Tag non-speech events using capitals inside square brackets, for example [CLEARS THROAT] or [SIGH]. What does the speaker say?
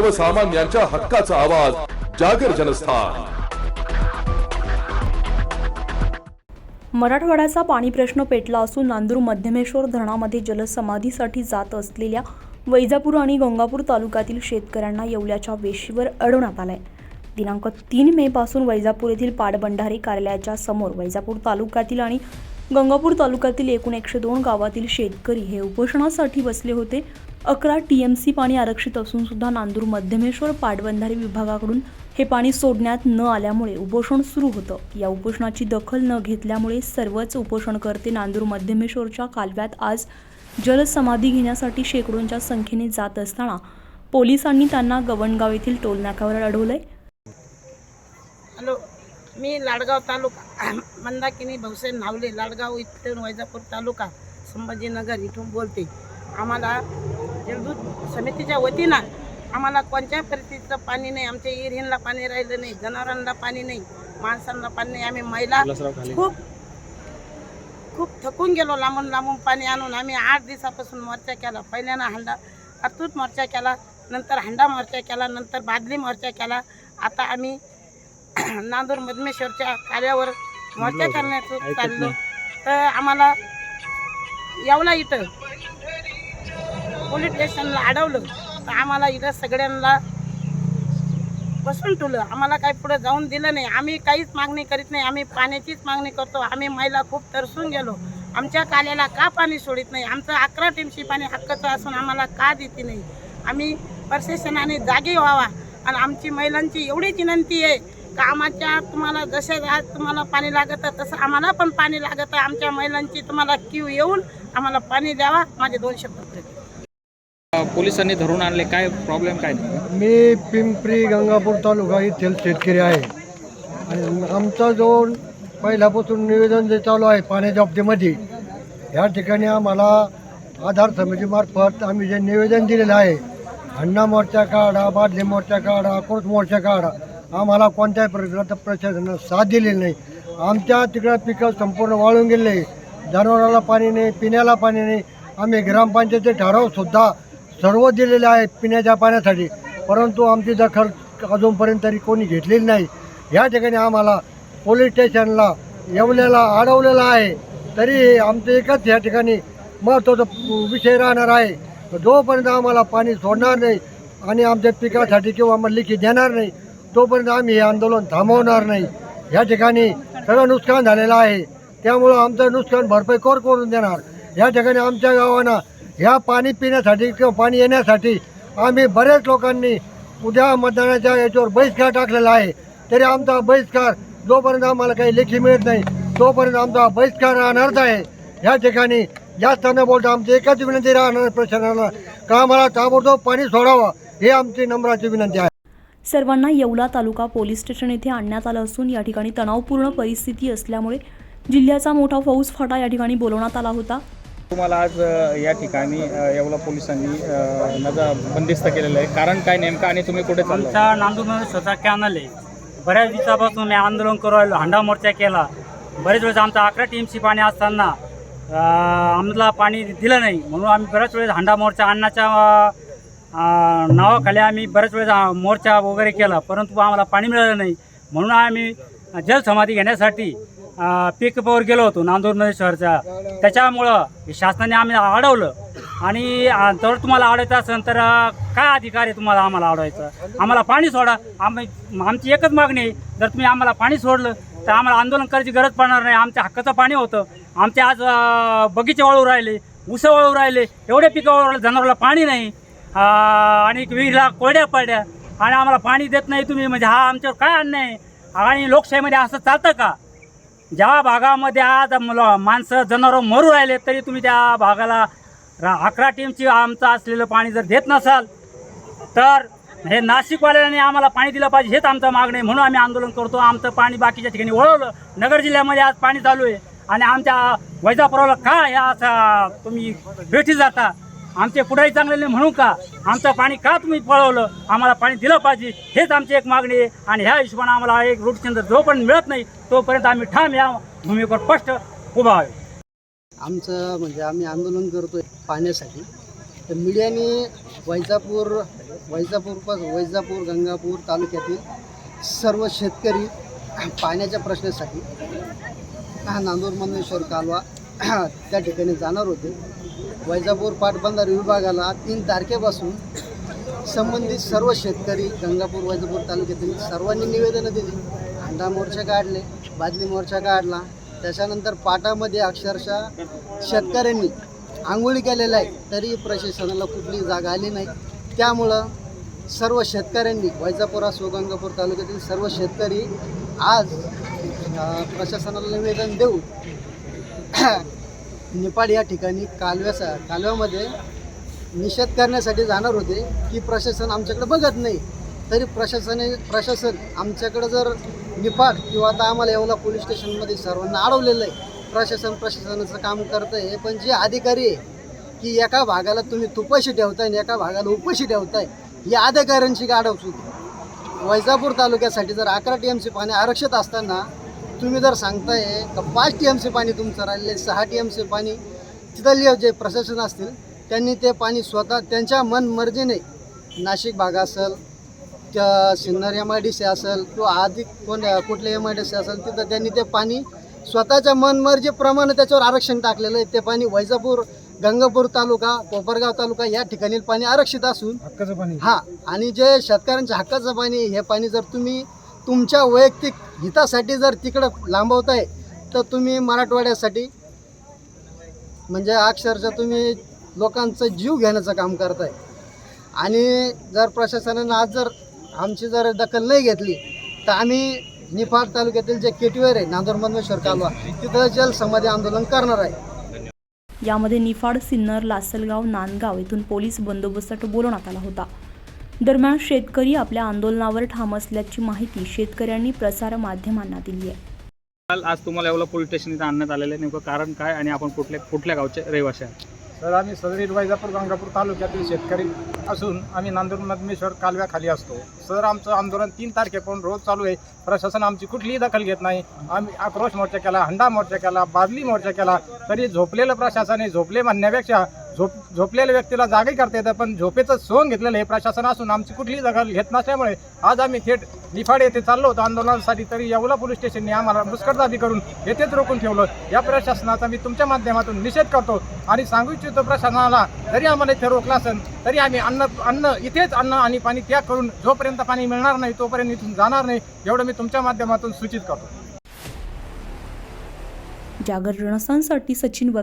सर्वसामान्यांच्या हक्काचा आवाज जागर जनस्थान. मराठवाड्याचा पाणी प्रश्न पेटला असून नांदूर मध्यमेश्वर धरणामध्ये जलसमाधीसाठी जात असलेल्या वैजापूर आणि गंगापूर तालुक्यातील शेतकऱ्यांना येवल्याच्या वेशीवर अडवण्यात आलाय. दिनांक तीन मे पासून वैजापूर येथील पाटबंधारे कार्यालयाच्या समोर वैजापूर तालुक्यातील आणि गंगापूर तालुक्यातील एकूण एकशे दोन गावातील शेतकरी हे उपोषणासाठी बसले होते. अकरा टी एम सी पाणी आरक्षित असून सुद्धा नांदूर मध्यमेश्वर पाटबंधारे विभागाकडून हे पाणी सोडण्यात न आल्यामुळे उपोषण सुरू होतं. या उपोषणाची दखल न घेतल्यामुळे सर्वच उपोषणकर्ते नांदूर मध्यमेश्वरच्या कालव्यात आज जलसमाधी घेण्यासाठी शेकडोंच्या संख्येने जात असताना पोलिसांनी त्यांना गवणगाव येथील टोलनाक्यावर अडवलंय. हॅलो मी लाडगाव तालुका [CLEARS THROAT] मंदाकिनी भवसेन नावले लाडगाव इथून वैजापूर तालुका संभाजीनगर इथून बोलते. आम्हाला जलदूत समितीच्या वतीनं आम्हाला कोणत्या परिस्थितीचं पाणी नाही आमच्या इरहिनला पाणी राहिलं नाही जनावरांना पाणी नाही माणसांना पाणी नाही. आम्ही महिला खूप खूप थकून गेलो लांबून लांबून पाणी आणून. आम्ही आठ दिवसापासून मोर्चा केला. पहिल्यानं हांडा अतूट मोर्चा केला नंतर हांडा मोर्चा केला नंतर बादली मोर्चा केला. आता आम्ही [CLEARS THROAT] नांदूर मधमेश्वरच्या कार्यावर मोर्चा करण्याचं चाललो. तर आम्हाला येवला इथं. पोलीस स्टेशनला अडवलं. तर आम्हाला इथं सगळ्यांना बसून ठेवलं. आम्हाला काही पुढे जाऊन दिलं नाही. आम्ही काहीच मागणी करीत नाही. आम्ही पाण्याचीच मागणी करतो. आम्ही महिला खूप तरसून गेलो. आमच्या काल्याला का पाणी सोडित नाही? आमचं अकरा टीमशी पाणी हक्काचं असून आम्हाला का देते नाही? आम्ही प्रशासनाने जागे व्हावा. आणि आमची महिलांची एवढीच विनंती आहे का आमच्या तुम्हाला जसे आज तुम्हाला पाणी लागतं तसं आम्हाला पण पाणी लागतं. आमच्या महिलांची तुम्हाला क्यू येऊन आम्हाला पाणी द्यावा. माझे दोन शब्द पोलिसांनी धरून आणले? काय प्रॉब्लेम काय? मी पिंपरी गंगापूर तालुका येथील शेतकरी आहे. आणि आमचा जो पहिल्यापासून निवेदन जे चालू आहे पाण्याच्या बाबतीमध्ये या ठिकाणी आम्हाला आधार समितीमार्फत आम्ही जे निवेदन दिलेलं आहे अण्णा मोर्चा काढा बादली मोर्चा काढा अकोट मोर्चा काढा आम्हाला कोणत्याही प्रकारचं प्रशासनानं साथ दिलेली नाही. आमच्या तिकडं पिकं संपूर्ण वाळून गेले. जनावराला पाणी नाही पिण्याला पाणी नाही. आम्ही ग्रामपंचायतीचे ठरावसुद्धा सर्व दिलेले आहेत पिण्याच्या पाण्यासाठी. परंतु आमची दखल अजूनपर्यंत तरी कोणी घेतलेली नाही. या ठिकाणी आम्हाला पोलीस स्टेशनला येवलेला अडवलेलं आहे. तरी आमचं एकच या ठिकाणी महत्त्वाचा विषय राहणार आहे. जोपर्यंत आम्हाला पाणी सोडणार नाही आणि आमच्या पिकासाठी किंवा आम्हाला लिखी देणार नाही तोपर्यंत आम्ही हे आंदोलन थांबवणार नाही. या ठिकाणी सगळं नुकसान झालेलं आहे. त्यामुळं आमचं नुकसान भरपाई कोर करून देणार? या ठिकाणी आमच्या गावांना ह्या पाणी पिण्यासाठी किंवा पाणी येण्यासाठी आम्ही बऱ्याच लोकांनी उद्या मतदानाच्या याच्यावर बहिष्कार टाकलेला आहे. तरी आमचा बहिष्कार जोपर्यंत आम्हाला काही लेखी मिळत नाही तोपर्यंत आमचा बहिष्कार राहणारच आहे. या ठिकाणी जास्त न बोलता आमची एकाच विनंती राहणार प्रशासनाला का आम्हाला ताबडतोब पाणी सोडावं हे आमची नम्राची विनंती आहे. सर्वांना येवला तालुका पोलीस स्टेशन येथे आणण्यात आलं असून या ठिकाणी तणावपूर्ण परिस्थिती असल्यामुळे जिल्ह्याचा मोठा फौज फाटा या ठिकाणी बोलवण्यात आला होता. तुम्हाला आज या ठिकाणी येवला पोलिसांनी माझा बंदिस्त केलेलं आहे. कारण काय नेमकं आणि तुम्ही कुठे आमच्या आमचा नांदूरमध्ये स्वतः कॅनल आहे. बऱ्याच दिवसापासून मी आंदोलन करू राहिलो मोर्चा केला. बरेच वेळेस आमचा अकरा टीमची पाणी असताना आमला आम्हाला पाणी दिलं नाही. म्हणून आम्ही बऱ्याच वेळेस हंडा मोर्चा अन्नाच्या नावाखाली आम्ही बऱ्याच वेळेस मोर्चा वगैरे केला. परंतु आम्हाला पाणी मिळालं नाही. म्हणून आम्ही जलसमाधी घेण्यासाठी पिकअपवर गेलो होतो नांदूरमध्ये शहरच्या. त्याच्यामुळं शासनाने आम्ही अडवलं. आणि जर तुम्हाला अडवायचं असेल तर काय अधिकार आहे तुम्हाला आम्हाला अडवायचं? आम्हाला पाणी सोडा. आम्ही आमची एकच मागणी आहे. जर तुम्ही आम्हाला पाणी सोडलं तर आम्हाला आंदोलन करायची गरज पडणार नाही. आमच्या हक्काचं पाणी होतं. आमचे आज बगीचे वाळू राहिले उसं वाळू राहिले. एवढे पिकं वाळू जनावरला पाणी नाही. आणि विहिरीला कोरड्या पडल्या. आणि आम्हाला पाणी देत नाही तुम्ही. म्हणजे हा आमच्यावर काय अन्याय आहे? आणि लोकशाहीमध्ये असं चालतं का? ज्या भागामध्ये आज मुलं माणसं जनावरं मरू राहिले तरी तुम्ही त्या भागाला रा- अकरा टीमची आमचं असलेलं पाणी जर देत नसाल तर हे नाशिकवाल्यांनी आम्हाला पाणी दिलं पाहिजे हेच आमचं मागणं आहे. म्हणून आम्ही आंदोलन करतो. आमचं पाणी बाकीच्या ठिकाणी वळवलं. नगर जिल्ह्यामध्ये आज पाणी चालू आहे. आणि आमच्या वैजापुराला का ह्या असा तुम्ही भेटी जाता. आमचे पुढारी चांगले नाही म्हणू का? आमचं पाणी का तुम्ही पळवलं? आम्हाला पाणी दिलं पाहिजे. हेच आमची एक मागणी आहे. आणि ह्या हिशोबाने आम्हाला एक रूटचंद जोपर्यंत मिळत नाही तोपर्यंत आम्ही ठाम या भूमीवर स्पष्ट उभा आहे. आमचं म्हणजे आम्ही आंदोलन करतो पाण्यासाठी तर मीडियाने वैजापूर वैजापूर वैजापूर गंगापूर तालुक्यातील सर्व शेतकरी पाण्याच्या प्रश्नासाठी हा नांदूर मंदेश्वर कालवा [CLEARS THROAT] त्या ठिकाणी जाणार होते. वैजापूर पाटबंधारे विभागाला तीन तारखेपासून संबंधित सर्व शेतकरी गंगापूर वैजापूर तालुक्यातील सर्वांनी निवेदनं दिली. अंडा मोर्चा काढले बादली मोर्चा काढला. त्याच्यानंतर पाटामध्ये अक्षरशः शेतकऱ्यांनी आंघोळी केलेलं आहे तरी प्रशासनाला कुठली जागा आली नाही. त्यामुळं सर्व शेतकऱ्यांनी वैजापूर असो गंगापूर तालुक्यातील सर्व शेतकरी आज प्रशासनाला निवेदन देऊ [COUGHS] निपाड या ठिकाणी कालव्याचा कालव्यामध्ये निषेध करण्यासाठी जाणार होते की प्रशासन आमच्याकडे बघत नाही. तरी प्रशासने प्रशासन आमच्याकडं जर निपाड किंवा आता आम्हाला येवला पोलीस स्टेशनमध्ये सर्वांना अडवलेलं आहे. प्रशासन प्रशासनाचं काम करतं आहे पण जे अधिकारी आहे की एका भागाला तुम्ही तुपाशी ठेवताय आणि एका भागाला उपाशी ठेवताय या अधिकाऱ्यांची गाडव सुद्धा. वैजापूर तालुक्यासाठी जर अकरा टी एम सी पाणी आरक्षित असताना तुम्ही जर सांगताय का पाच टी एम सी पाणी तुमचं राहिलेलं सहा टी एम सी पाणी तिथले जे प्रशासन असतील त्यांनी ते पाणी स्वतः त्यांच्या मन मर्जीने नाशिक भाग असेल त्या Sinnar M I D C असेल किंवा अधिक कोण कुठले एम आय डी सी असेल तिथं त्यांनी ते पाणी स्वतःच्या मनमर्जीप्रमाणे त्याच्यावर आरक्षण टाकलेलं आहे. ते पाणी वैजापूर गंगापूर तालुका कोपरगाव तालुका या ठिकाणी पाणी आरक्षित असून हक्काचं पाणी. हा आणि जे शेतकऱ्यांच्या हक्काचं पाणी हे पाणी जर तुम्ही तुमच्या वैयक्तिक हितासाठी जर तिकडं लांबवताय तर तुम्ही मराठवाड्यासाठी म्हणजे अक्षरशः तुम्ही लोकांचा जीव घेण्याचं काम करताय. आणि जर प्रशासनानं आज जर आमची जर दखल नाही घेतली तर आम्ही निफाड तालुक्यातील जे केटीवर आहे नांदूर मनमेश्वर कालवा तिथं जलसमाधी आंदोलन करणार आहे. यामध्ये निफाड सिन्नर लासलगाव नांदगाव येथून पोलीस बंदोबस्त बोलवण्यात आला होता. दरम्यान शेतकरी आपल्या आंदोलनावर ठाम असल्याची माहिती शेतकऱ्यांनी प्रसारमाध्यमांना दिली आहे. काल आज तुम्हाला एवढं पोलीस स्टेशन इथं आणण्यात आलेलं आहे. नेमकं कारण काय आणि आपण कुठल्या कुठल्या गावचे रहिवासी आहात? तर आम्ही सदरी वैजापूर गंगापूर तालुक्यातील शेतकरी असून आम्ही नांदूर मधमेश्वर कालव्याखाली असतो. सर आमचं आंदोलन तीन तारखेपासून रोज चालू आहे. प्रशासन आमची कुठलीही दखल घेत नाही. आम्ही आक्रोश मोर्चा केला हंडा मोर्चा केला बादली मोर्चा केला. तरी झोपलेलं प्रशासन आहे झोपले म्हणण्यापेक्षा झोप झोपलेल्या व्यक्तीला जागी करता येतं पण झोपेचं सोंग घेतलेलं हे प्रशासन असून आमची कुठलीही जागा घेत नसल्यामुळे आज आम्ही थेट निफाड येथे चाललो होतो. आंदोलनासाठी तरी येवला पोलीस स्टेशनने आम्हाला मुस्कटदाबी करून येथेच रोखून ठेवलं. या प्रशासनाचा मी तुमच्या माध्यमातून निषेध करतो आणि सांगू इच्छितो प्रशासनाला जरी आम्हाला इथे रोखलं असेल तरी आम्ही अन्न अन्न इथेच अन्न आणि पाणी त्याग करून जोपर्यंत पाणी मिळणार नाही तोपर्यंत इथून जाणार नाही एवढं मी तुमच्या माध्यमातून सूचित करतो. जागर रणसांसाठी सचिन वखा